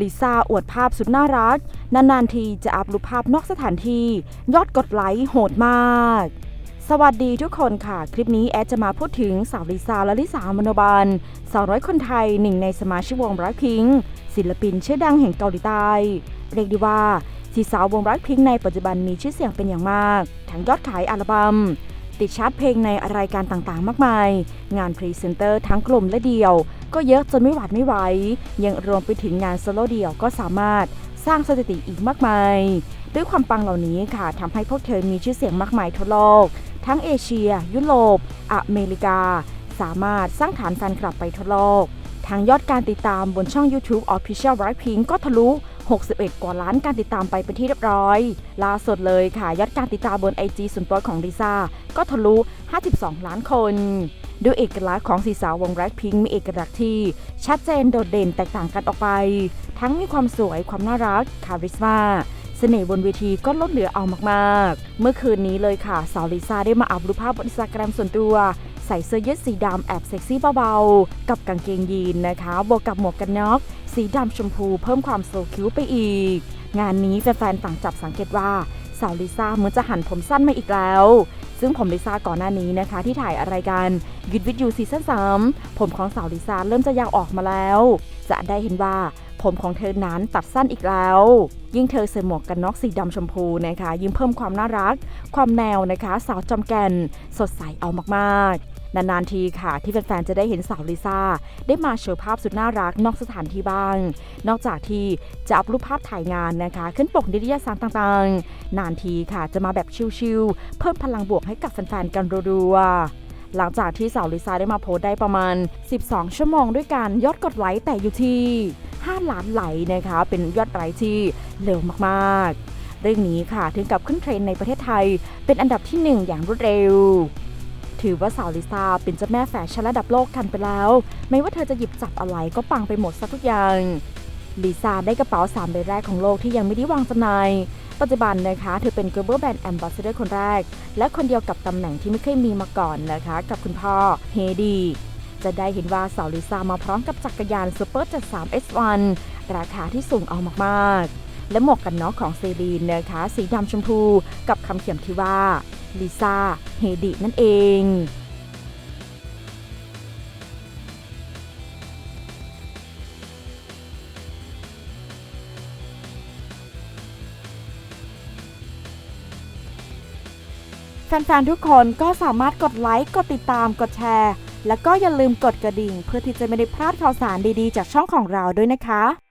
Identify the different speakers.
Speaker 1: ลิซ่าอวดภาพสุดน่ารัก นานๆทีจะอัพรูปภาพนอกสถานที่ ยอดกดไลค์โหดมากสวัสดีทุกคนค่ะ คลิปนี้แอดจะมาพูดถึงสาวลิซ่าและลิสามโนบันสาวร้อยคนไทยหนึ่งในสมาชิกวงรักพิงศิลปินชื่อดังแห่งเกาหลีใต้เรียกได้ว่าที่สาววงรักพิงในปัจจุบันมีชื่อเสียงเป็นอย่างมาก ทั้งยอดขายอัลบัม้ม ติดชาร์ตเพลงในรายการต่างๆ มากมาย งานพรีเซนเตอร์ทั้งกลุ่มและเดี่ยว ก็เยอะจนไม่หวาดไม่ไหว ยังรวมไปถึงงานโซโล่เดี่ยวก็สามารถสร้างสถิติอีกมากมาย ด้วยความปังเหล่านี้ค่ะทำให้พวกเธอมีชื่อเสียงมากมายทั่วโลก ทั้งเอเชีย ยุโรป อเมริกา สามารถสร้างฐานแฟนคลับไปทั่วโลก ทางยอดการติดตามบนช่อง YouTube Official Blackpink ก็ทะลุ 61 กว่าล้านการติดตามไปเป็นที่เรียบร้อย ล่าสุดเลยค่ะ ยอดการติดตามบน IG ส่วนตัวของลิซ่าก็ทะลุ 52 ล้านคนด้วยเอกลักษณ์ของสีสาววงแร็คพิงมีเอกลักษณ์ที่ ชัดเจนโดดเด่นแตกต่างกันออกไป ทั้งมีความสวยความน่ารักคาริสมา เสน่ห์บนเวทีก็ลดเหลือเอามากๆ เมื่อคืนนี้เลยค่ะ สาวลิซ่าได้มาอัพรูปภาพบนอินสตาแกรมส่วนตัวใส่เสื้อยืดสีดำแอบเซ็กซี่เบาๆ กับกางเกงยีนนะคะ บวกกับหมวกกันน็อก สีดำชมพูเพิ่มความโซคิ้วไปอีก งานนี้แฟนๆต่างจับสังเกตว่าสาวลิซ่าเหมือนจะหันผมสั้นมาอีกแล้ว ซึ่งผมลิซ่าก่อนหน้านี้นะคะ ที่ถ่ายอะไรกันยุดวิดยูซีซั่น3ผมของสาวลิซ่าเริ่มจะยาวออกมาแล้ว จะได้เห็นว่า ผมของเธอนั้นตัดสั้นอีกแล้ว ยิ่งเธอใส่หมวกกันน็อกสีดำชมพูนะคะ ยิ่งเพิ่มความน่ารัก ความแนวนะคะ สาวจอมแก่น สดใสเอามากๆ นานๆทีค่ะ ที่แฟนๆจะได้เห็นสาวลิซ่า ได้มาโชว์ภาพสุดน่ารักนอกสถานที่บ้าง นอกจากที่จะอัพรูปภาพถ่ายงานนะคะ ขึ้นปกนิตยสารต่างๆ นานทีค่ะจะมาแบบชิลๆเพิ่มพลังบวกให้กับแฟนๆกันรัวๆหลังจากที่สาวลิซ่าได้มาโพสต์ได้ประมาณ 12 ชั่วโมงด้วยกันยอดกดไลค์แต่อยู่ที่ 5 ล้านไหลค์นะคะ เป็นยอดไลค์ที่เร็วมากๆ เรื่องนี้ค่ะถึงกับขึ้นเทรนในประเทศไทย เป็นอันดับที่ 1 อย่างรวดเร็ว ถือว่าสาวลิซ่าเป็นเจ้าแม่แฟชั่นระดับโลกกันไปแล้ว ไม่ว่าเธอจะหยิบจับอะไรก็ปังไปหมดซะทุกอย่างลิซ่าได้กระเป๋า3ใบแรกของโลกที่ยังไม่ได้วางจำหน่ายปัจจุบันนะคะ เธอเป็น global brand ambassador คนแรก และคนเดียวกับตำแหน่งที่ไม่เคยมีมาก่อนนะคะ กับคุณพ่อเฮดี จะได้เห็นว่าสาวลิซ่ามาพร้อมกับจักรยาน Super 73 S1 ราคาที่สูงเอามากๆ และหมวกกันน็อกของเซรีนนะคะสีดำชมพูกับคำเขียนที่ว่าลิซ่าเฮดีนั่นเองแฟนๆ ทุกคนก็สามารถกดไลค์ กดติดตาม กดแชร์ แล้วก็อย่าลืมกดกระดิ่ง เพื่อที่จะไม่ได้พลาดข่าวสารดีๆ จากช่องของเราด้วยนะคะ